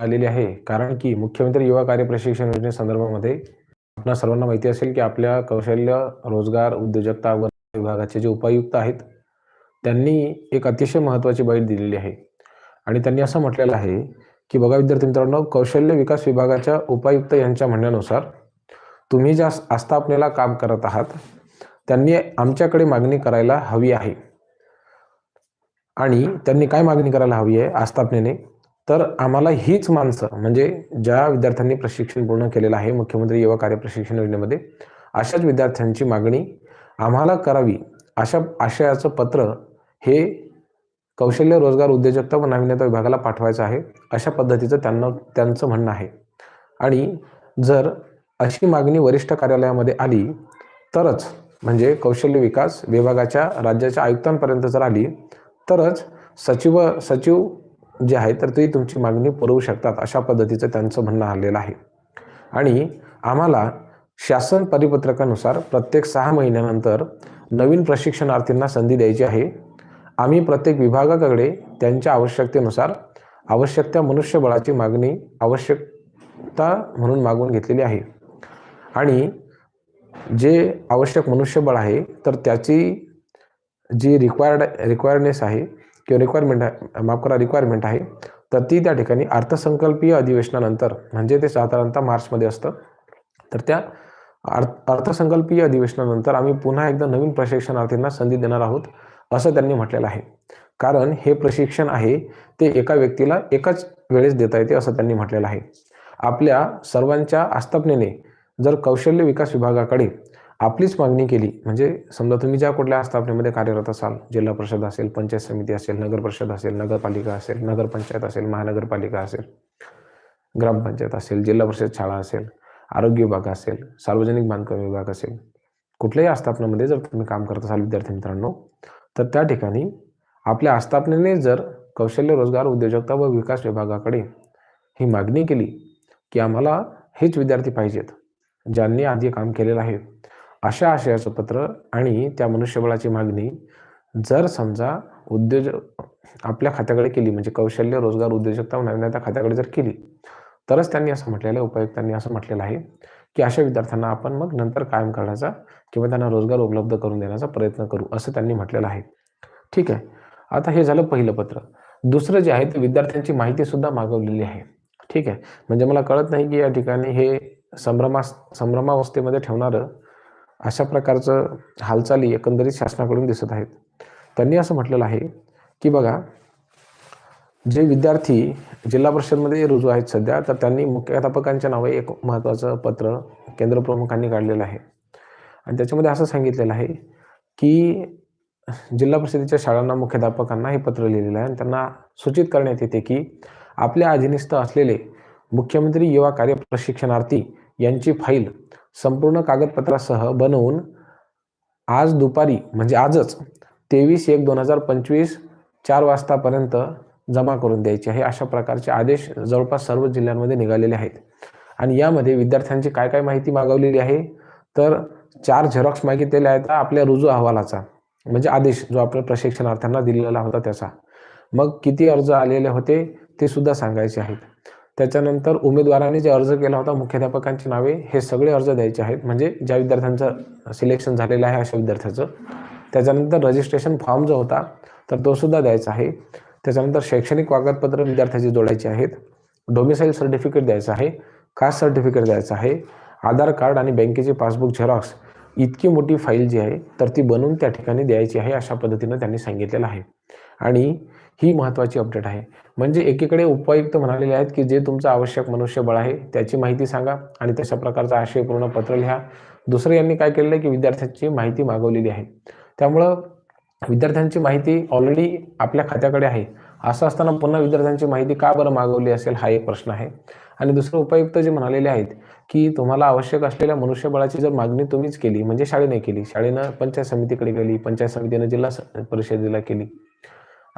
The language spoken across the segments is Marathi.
आलेली आहे. कारण की मुख्यमंत्री युवा कार्य प्रशिक्षण योजनेसंदर्भामध्ये आपणा सर्वांना माहिती असेल की आपल्या कौशल्य रोजगार उद्योजकता व विभागाचे जे उपायुक्त आहेत त्यांनी एक अतिशय महत्त्वाची बाईट दिलेली आहे. आणि त्यांनी असं म्हटलेलं आहे की बघा विद्यार्थी मित्रांनो कौशल्य विकास विभागाच्या उपायुक्त यांच्या म्हणण्यानुसार तुम्ही ज्या आस्थापनेला काम करत आहात त्यांनी आमच्याकडे मागणी करायला हवी आहे. आणि त्यांनी काय मागणी करायला हवी आहे आस्थापनेने? तर आम्हाला हीच माणसं म्हणजे ज्या विद्यार्थ्यांनी प्रशिक्षण पूर्ण केलेलं आहे मुख्यमंत्री युवा कार्य प्रशिक्षण योजनेमध्ये अशाच विद्यार्थ्यांची मागणी आम्हाला करावी अशा आशयाचं पत्र हे कौशल्य रोजगार उद्योजकता व नाविन्यता विभागाला पाठवायचं आहे अशा पद्धतीचं त्यांना त्यांचं म्हणणं आहे. आणि जर अशी मागणी वरिष्ठ कार्यालयामध्ये आली तरच म्हणजे कौशल्य विकास विभागाच्या राज्याच्या आयुक्तांपर्यंत जर आली तरच सचिव सचिव जे आहे तर ते तुमची मागणी पुरवू शकतात अशा पद्धतीचं त्यांचं म्हणणं आलेलं आहे. आणि आम्हाला शासन परिपत्रकानुसार प्रत्येक सहा महिन्यानंतर नवीन प्रशिक्षणार्थींना संधी द्यायची आहे. आम्ही प्रत्येक विभागाकडे त्यांच्या आवश्यकतेनुसार आवश्यक त्या मनुष्यबळाची मागणी आवश्यकता म्हणून मागून घेतलेली आहे. आणि जे आवश्यक मनुष्यबळ आहे तर त्याची जी रिक्वायर्ड रिक्वायरनेस आहे किंवा रिक्वायरमेंट आहे माफ करा रिक्वायरमेंट आहे तर ती त्या ठिकाणी अर्थसंकल्पीय अधिवेशनानंतर म्हणजे ते साधारणतः मार्चमध्ये असतं तर त्या अर्थ अर्थसंकल्पीय अधिवेशनानंतर आम्ही पुन्हा एकदा नवीन प्रशिक्षणार्थींना संधी देणार आहोत असं त्यांनी म्हटलेलं आहे. कारण हे प्रशिक्षण आहे ते एका व्यक्तीला एकाच वेळेस देता येते असं त्यांनी म्हटलेलं आहे. आपल्या सर्वांच्या आस्थापनेने जर कौशल्य विकास विभागाकडे आपलीच मागणी केली. म्हणजे समजा तुम्ही ज्या कुठल्या आस्थापनेमध्ये कार्यरत असाल जिल्हा परिषद असेल पंचायत समिती असेल नगर परिषद असेल नगरपालिका असेल नगरपंचायत असेल महानगरपालिका असेल ग्रामपंचायत असेल जिल्हा परिषद शाळा असेल आरोग्य विभाग असेल सार्वजनिक बांधकाम विभाग असेल कुठल्याही आस्थापनामध्ये जर तुम्ही काम करत असाल विद्यार्थी मित्रांनो तर त्या ठिकाणी आपल्या आस्थापनेने जर कौशल्य रोजगार उद्योजकता व विकास विभागाकडे ही मागणी केली की आम्हाला हेच विद्यार्थी पाहिजेत ज्यांनी आधी काम केलेलं आहे. अशा आशयाचं पत्र आणि त्या मनुष्यबळाची मागणी जर समजा उद्योज आपल्या खात्याकडे केली म्हणजे कौशल्य रोजगार उद्योजकता व नवीनता खात्याकडे जर केली तरच त्यांनी असं म्हटलेलं आहे उपायुक्तांनी असं म्हटलेलं आहे की अशा विद्यार्थ्यांना आपण मग नंतर कायम करण्याचा किंवा त्यांना रोजगार उपलब्ध करून देण्याचा प्रयत्न करू असं त्यांनी म्हटलेलं आहे. ठीक आहे. आता हे झालं पहिलं पत्र. दुसरं जे आहे ते विद्यार्थ्यांची माहिती सुद्धा मागवलेली आहे. ठीक आहे. म्हणजे मला कळत नाही की या ठिकाणी हे संभ्रमा संभ्रमावस्थेमध्ये ठेवणारं अशा प्रकारचं हालचाली एकंदरीत शासनाकडून दिसत आहेत. त्यांनी असं म्हटलेलं आहे की बघा जे विद्यार्थी जिल्हा परिषदमध्ये रुजू आहेत सध्या तर त्यांनी मुख्याध्यापकांच्या नावे एक महत्त्वाचं पत्र केंद्र प्रमुखांनी काढलेलं आहे. आणि त्याच्यामध्ये असं सांगितलेलं आहे की जिल्हा परिषदेच्या शाळांना मुख्याध्यापकांना हे पत्र लिहिलेलं आहे आणि त्यांना सूचित करण्यात येते की आपल्या अधीनस्थ असलेले मुख्यमंत्री युवा कार्य प्रशिक्षणार्थी यांची फाईल संपूर्ण कागदपत्रासह बनवून आज दुपारी म्हणजे आजच तेवीस एक दोन हजार पंचवीस चार वाजतापर्यंत जमा करून द्यायचे आहे अशा प्रकारचे आदेश जवळपास सर्व जिल्ह्यांमध्ये निघालेले आहेत. आणि यामध्ये विद्यार्थ्यांची काय काय माहिती मागवलेली आहे? तर चार झेरॉक्स मागितलेले आहेत आपल्या रुजू अहवालाचा म्हणजे आदेश जो आपल्या प्रशिक्षणार्थ्यांना दिलेला होता त्याचा. मग किती अर्ज आलेले होते ते सुद्धा सांगायचे आहेत. त्याच्यानंतर उमेदवारांनी जे अर्ज केला होता मुख्याध्यापकांची नावे हे सगळे अर्ज द्यायचे आहेत. म्हणजे ज्या विद्यार्थ्यांचं सिलेक्शन झालेलं आहे अशा विद्यार्थ्याचं. त्याच्यानंतर रजिस्ट्रेशन फॉर्म जो होता तर तो सुद्धा द्यायचा आहे. त्याच्यानंतर शैक्षणिक कागदपत्र विद्यार्थ्याची जोडायची आहेत. डोमिसाईल सर्टिफिकेट द्यायचं आहे. कास्ट सर्टिफिकेट द्यायचं आहे. आधार कार्ड आणि बँकेचे पासबुक झेरॉक्स इतकी मोठी फाईल जी आहे तर ती बनवून त्या ठिकाणी द्यायची आहे अशा पद्धतीनं त्यांनी सांगितलेलं आहे. आणि ही महत्त्वाची अपडेट आहे. म्हणजे एकीकडे उपायुक्त म्हणालेले आहेत की जे तुमचं आवश्यक मनुष्यबळ आहे त्याची माहिती सांगा आणि तशा प्रकारचं आशयपूर्ण पत्र लिहा. दुसरं यांनी काय केलेलं आहे की विद्यार्थ्यांची माहिती मागवलेली आहे. त्यामुळं विद्यार्थ्यांची माहिती ऑलरेडी आपल्या खात्याकडे आहे. असं असताना पुन्हा विद्यार्थ्यांची माहिती का बरं मागवली असेल हा एक प्रश्न आहे. आणि दुसरं उपायुक्त जे म्हणालेले आहेत की तुम्हाला आवश्यक असलेल्या मनुष्यबळाची जर मागणी तुम्हीच केली म्हणजे शाळेने केली. शाळेनं पंचायत समितीकडे गेली पंचायत समितीनं जिल्हा परिषदेला केली.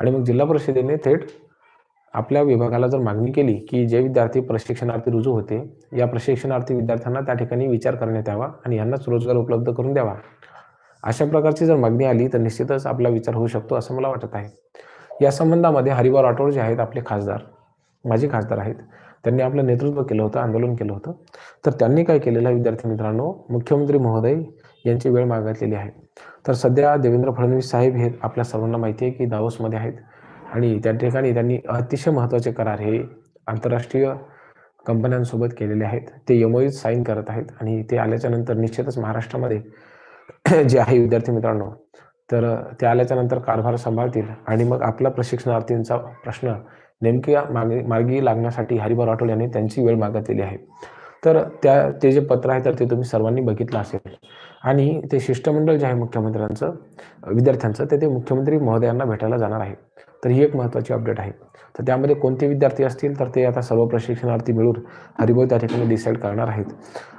आणि मग जिल्हा परिषदेने थेट आपल्या विभागाला जर मागणी केली की जे विद्यार्थी प्रशिक्षणार्थी रुजू होते या प्रशिक्षणार्थी विद्यार्थ्यांना त्या ठिकाणी विचार करण्यात यावा आणि यांनाच रोजगार उपलब्ध करून द्यावा. अशा प्रकारची जर मागणी आली तर निश्चितच आपला विचार होऊ शकतो असं मला वाटत आहे. या संबंधामध्ये हरिभाऊ राठोड जे आहेत आपले खासदार माजी खासदार आहेत त्यांनी आपलं नेतृत्व केलं होतं आंदोलन केलं होतं. तर त्यांनी काय केलेलं आहे विद्यार्थी मित्रांनो? मुख्यमंत्री महोदय यांची वेळ मागितलेली आहे. तर सध्या देवेंद्र फडणवीस साहेब हे आपल्या सर्वांना माहिती आहे की दावोसमध्ये आहेत आणि त्या ठिकाणी त्यांनी अतिशय महत्त्वाचे करार हे आंतरराष्ट्रीय कंपन्यांसोबत केलेले आहेत. ते यमोईत साईन करत आहेत आणि ते आल्याच्यानंतर निश्चितच महाराष्ट्रामध्ये जे आहे विद्यार्थी मित्रांनो तर ते आल्याच्यानंतर कारभार सांभाळतील आणि मग आपला प्रशिक्षणार्थींचा प्रश्न नेमक्या मागे मार्गी लागण्यासाठी हरिभाऊ राठोड यांनी त्यांची वेळ मागितलेली आहे. तर त्या ते जे पत्र आहे तर ते तुम्ही सर्वांनी बघितलं असेल. आणि ते शिष्टमंडळ जे आहे मुख्यमंत्र्यांचं विद्यार्थ्यांचं ते ते मुख्यमंत्री महोदयांना भेटायला जाणार आहे. तर ही एक महत्त्वाची अपडेट आहे. तर त्यामध्ये कोणते विद्यार्थी असतील तर ते आता सर्व प्रशिक्षणार्थी मिळून हरिभाऊ त्या ठिकाणी डिसाईड करणार आहेत.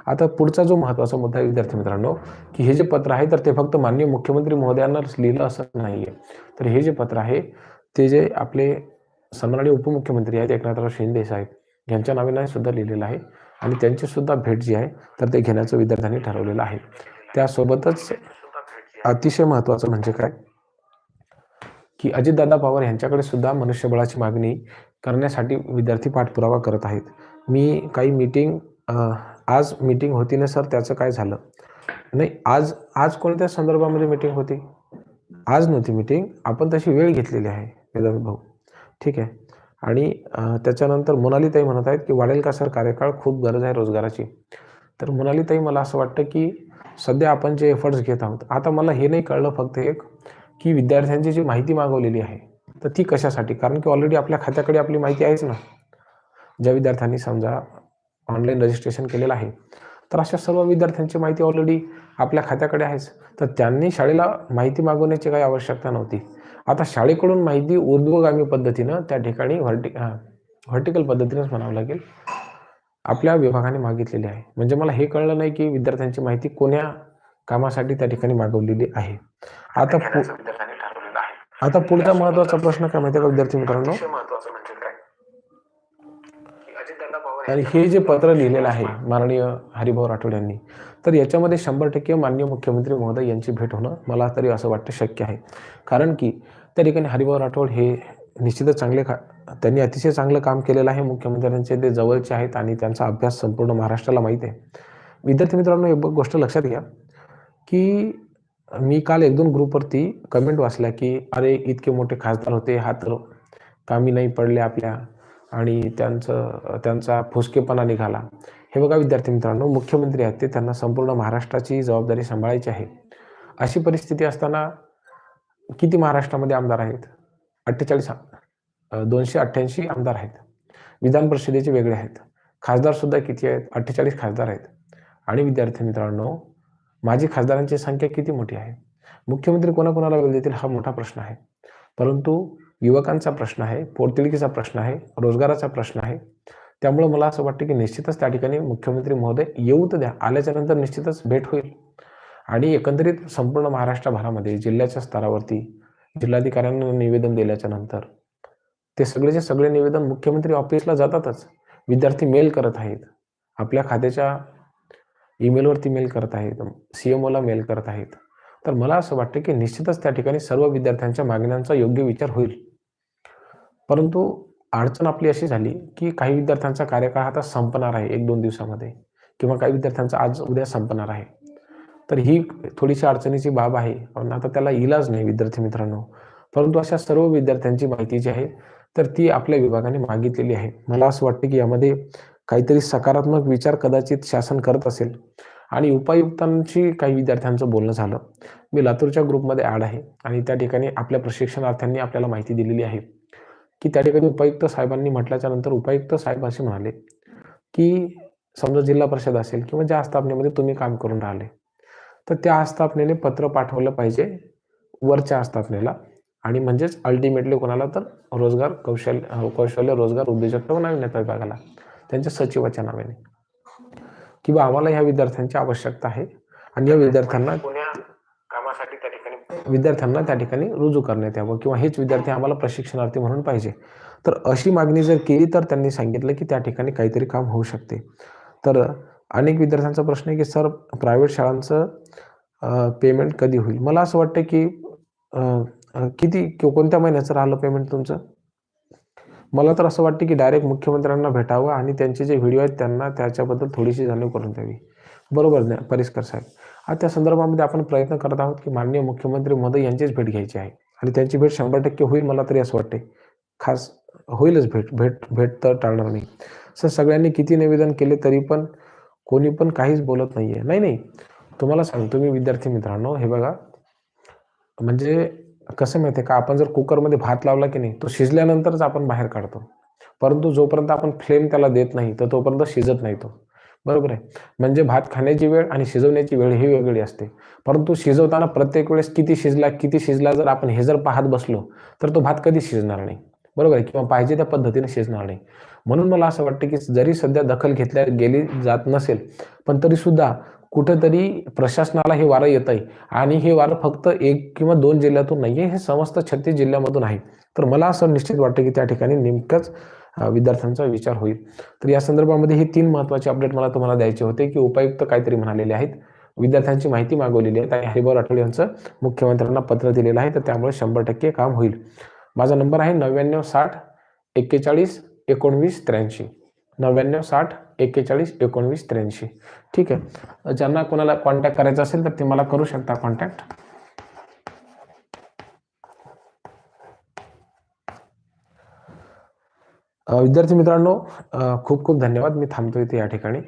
आता पुढचा जो महत्त्वाचा मुद्दा आहे विद्यार्थी मित्रांनो की हे जे पत्र आहे तर ते फक्त माननीय मुख्यमंत्री महोदयांनाच लिहिलं असं नाही आहे तर हे जे पत्र आहे ते जे आपले सन्माननीय उपमुख्यमंत्री आहेत एकनाथराव शिंदे साहेब यांच्या नावाने सुद्धा लिहिलेलं आहे. आणि त्यांची सुद्धा भेट जी आहे तर ते घेण्याचं विद्यार्थ्यांनी ठरवलेलं आहे. त्यासोबतच अतिशय महत्त्वाचं म्हणजे काय? की अजितदादा पवार यांच्याकडे सुद्धा मनुष्यबळाची मागणी करण्यासाठी विद्यार्थी पाठपुरावा करत आहेत. मी काही मीटिंग आज मीटिंग होती ना सर त्याचं काय झालं? नाही आज आज कोणत्या संदर्भामध्ये मीटिंग होती? आज नव्हती मीटिंग आपण तशी वेळ घेतलेली आहे वेदांत भाऊ. ठीक आहे. आणि त्याच्यानंतर मोनालीताई म्हणत आहेत की वाढेल का सर कार्यकाळ खूप गरज आहे रोजगाराची. तर मोनालीताई मला असं वाटतं की सध्या आपण जे एफर्ट्स घेत आहोत आता मला हे नाही कळलं फक्त एक की विद्यार्थ्यांची जी माहिती मागवलेली आहे तर ती कशासाठी? कारण की ऑलरेडी आपल्या खात्याकडे आपली माहिती आहेच ना. ज्या विद्यार्थ्यांनी समजा ऑनलाईन रजिस्ट्रेशन केलेलं आहे तर अशा सर्व विद्यार्थ्यांची माहिती ऑलरेडी आपल्या खात्याकडे आहेच. तर त्यांनी शाळेला माहिती मागवण्याची काही आवश्यकता नव्हती. आता शाळेकडून माहिती ऊर्ध्वगामी पद्धतीनं त्या ठिकाणी व्हर्टि व्हर्टिकल पद्धतीनेच म्हणावं लागेल. आपल्या विभागाने मागितलेली आहे. म्हणजे मला हे कळलं नाही की विद्यार्थ्यांची माहिती कोण्या कामासाठी त्या ठिकाणी मागवलेली आहे. आता आता पुढचा महत्त्वाचा प्रश्न काय माहिती का विद्यार्थी मित्रांनो? आणि हे जे पत्र लिहिलेलं आहे माननीय हरिभाऊ राठोड यांनी तर याच्यामध्ये शंभर टक्के माननीय मुख्यमंत्री महोदय यांची भेट होणं मला तरी असं वाटतं शक्य आहे. कारण की त्या ठिकाणी हरिभाऊ राठोड हे निश्चितच चांगले का त्यांनी अतिशय चांगलं काम केलेलं आहे. मुख्यमंत्र्यांचे ते जवळचे आहेत आणि त्यांचा अभ्यास संपूर्ण महाराष्ट्राला माहीत आहे. विद्यार्थी मित्रांनो एक गोष्ट लक्षात घ्या की मी काल एक दोन ग्रुपवरती कमेंट वाचल्या की अरे इतके मोठे खासदार होते हा तर कामी नाही पडले आपल्या आणि त्यांचं त्यांचा फुसकेपणा निघाला. हे बघा विद्यार्थी मित्रांनो मुख्यमंत्री आहेत ते त्यांना संपूर्ण महाराष्ट्राची जबाबदारी सांभाळायची आहे. अशी परिस्थिती असताना किती महाराष्ट्रामध्ये आमदार आहेत? अठ्ठेचाळीस दोनशे अठ्ठ्याऐंशी आमदार आहेत. विधान परिषदेचे वेगळे आहेत. खासदार सुद्धा किती आहेत? अठ्ठेचाळीस खासदार आहेत. आणि विद्यार्थी मित्रांनो माझी खासदारांची संख्या किती मोठी आहे? मुख्यमंत्री कोणाकोणाला वेळ देतील हा मोठा प्रश्न आहे. परंतु युवकांचा प्रश्न आहे पोटतिडकीचा प्रश्न आहे रोजगाराचा प्रश्न आहे. त्यामुळं मला असं वाटतं की निश्चितच त्या ठिकाणी मुख्यमंत्री महोदय येऊ तर द्या. आल्याच्यानंतर निश्चितच भेट होईल. आणि एकंदरीत संपूर्ण महाराष्ट्रभरामध्ये जिल्ह्याच्या स्तरावरती जिल्हाधिकाऱ्यांना निवेदन दिल्याच्या नंतर ते सगळेचे सगळे निवेदन मुख्यमंत्री ऑफिसला जातातच. विद्यार्थी मेल करत आहेत. आपल्या खात्याच्या ईमेलवरती मेल करत आहेत. सी एम ओला मेल करत आहेत. तर मला असं वाटतं की निश्चितच त्या ठिकाणी सर्व विद्यार्थ्यांच्या मागण्यांचा योग्य विचार होईल. परंतु अडचण आपली अशी झाली की काही विद्यार्थ्यांचा कार्यकाळ आता संपणार आहे एक दोन दिवसामध्ये किंवा काही विद्यार्थ्यांचा आज उद्या संपणार आहे. तर ही थोडीशी अडचणीची बाब आहे. पण आता त्याला इलाज नाही विद्यार्थी मित्रांनो. परंतु अशा सर्व विद्यार्थ्यांची माहिती जी आहे तर ती आपल्या विभागाने मागितलेली आहे. मला असं वाटतं की यामध्ये काहीतरी सकारात्मक विचार कदाचित शासन करत असेल. आणि उपायुक्तांशी काही विद्यार्थ्यांचं बोलणं झालं. मी लातूरच्या ग्रुपमध्ये ॲड आहे आणि त्या ठिकाणी आपल्या प्रशिक्षणार्थ्यांनी आपल्याला माहिती दिलेली आहे. की त्या ठिकाणी उपायुक्त साहेबांनी म्हटल्याच्या नंतर उपायुक्त साहेब असे म्हणाले की समजा जिल्हा परिषद असेल किंवा ज्या आस्थापनेमध्ये तुम्ही काम करून राहिले. तर त्या आस्थापनेने पत्र पाठवलं पाहिजे वरच्या आस्थापनेला. आणि म्हणजेच अल्टिमेटली कोणाला तर रोजगार कौशल्य कौशल्य रोजगार उद्योजकता व नाविन्यता विभागाला त्यांच्या सचिवाच्या नावाने. किंवा आम्हाला ह्या विद्यार्थ्यांची आवश्यकता आहे आणि या विद्यार्थ्यांना कामासाठी त्या ठिकाणी विद्यार्थ्यांना त्या ठिकाणी रुजू करण्यात यावं किंवा हेच विद्यार्थी आम्हाला प्रशिक्षणार्थी म्हणून पाहिजे. तर अशी मागणी जर केली तर त्यांनी सांगितलं की त्या ठिकाणी काहीतरी काम होऊ शकते. तर अनेक विद्यार्थ्यांचा प्रश्न आहे की सर प्रायव्हेट शाळांचं पेमेंट कधी होईल? मला असं वाटतं की किती कोणत्या महिन्याचं राहिलं पेमेंट तुमचं? मला तर असं वाटतं की डायरेक्ट मुख्यमंत्र्यांना भेटावं आणि त्यांचे जे व्हिडिओ आहेत त्यांना त्याच्याबद्दल थोडीशी जाणीव करून द्यावी. बरोबर ना परिस्कर साहेब? आता त्या संदर्भामध्ये आपण प्रयत्न करत आहोत की माननीय मुख्यमंत्री मोदी यांचीच भेट घ्यायची आहे. आणि त्यांची भेट शंभर टक्के होईल मला तरी असं वाटते खास होईलच भेट भेट भेट तर टाळणार नाही. सर सगळ्यांनी किती निवेदन केले तरी पण कोणी पण काहीच बोलत नाही आहे नाही नाही. तुम्हाला सांगतो मी विद्यार्थी मित्रांनो हे बघा. म्हणजे कसं माहिती आहे का? आपण जर कुकरमध्ये भात लावला की नाही तो शिजल्यानंतरच आपण बाहेर काढतो. परंतु जोपर्यंत आपण फ्लेम त्याला देत नाही तर तोपर्यंत शिजत नाही तो. बरोबर आहे? म्हणजे भात खाण्याची वेळ आणि शिजवण्याची वेळ ही वेगळी असते. परंतु शिजवताना प्रत्येक वेळेस किती शिजला किती शिजला जर आपण हे जर पाहत बसलो तर तो भात कधी शिजणार नाही. बरोबर आहे? किंवा पाहिजे त्या पद्धतीने शिजणार नाही. म्हणून मला असं वाटतं की जरी सध्या दखल घेतल्या गेली जात नसेल पण तरी सुद्धा कुठंतरी प्रशासनाला हे वारं येत आहे आणि हे वारं फक्त एक किंवा दोन जिल्ह्यातून नाही आहे हे समस्त छत्तीस जिल्ह्यामधून आहे तर मला असं निश्चित वाटतं की त्या ठिकाणी नेमकंच विद्यार्थ्यांचा विचार होईल. तर या संदर्भामध्ये हे तीन महत्त्वाचे अपडेट मला तुम्हाला द्यायचे होते की उपायुक्त काहीतरी म्हणालेले आहेत. विद्यार्थ्यांची माहिती मागवलेली आहे. आणि हरिभाऊ राठोड यांचं मुख्यमंत्र्यांना पत्र दिलेलं आहे. तर त्यामुळे शंभर टक्के काम होईल. माझा नंबर आहे नव्याण्णव साठ एक्केचाळीस एकोणवीस त्र्याऐंशी. नव्याण्णव साठ एक्केचाळीस एकोणवीस त्र्याऐंशी. ठीक आहे. ज्यांना कोणाला कॉन्टॅक्ट करायचा असेल तर ते मला करू शकता कॉन्टॅक्ट विद्यार्थी मित्रांनो खूप खूप धन्यवाद. मी थांबतो इथे या ठिकाणी.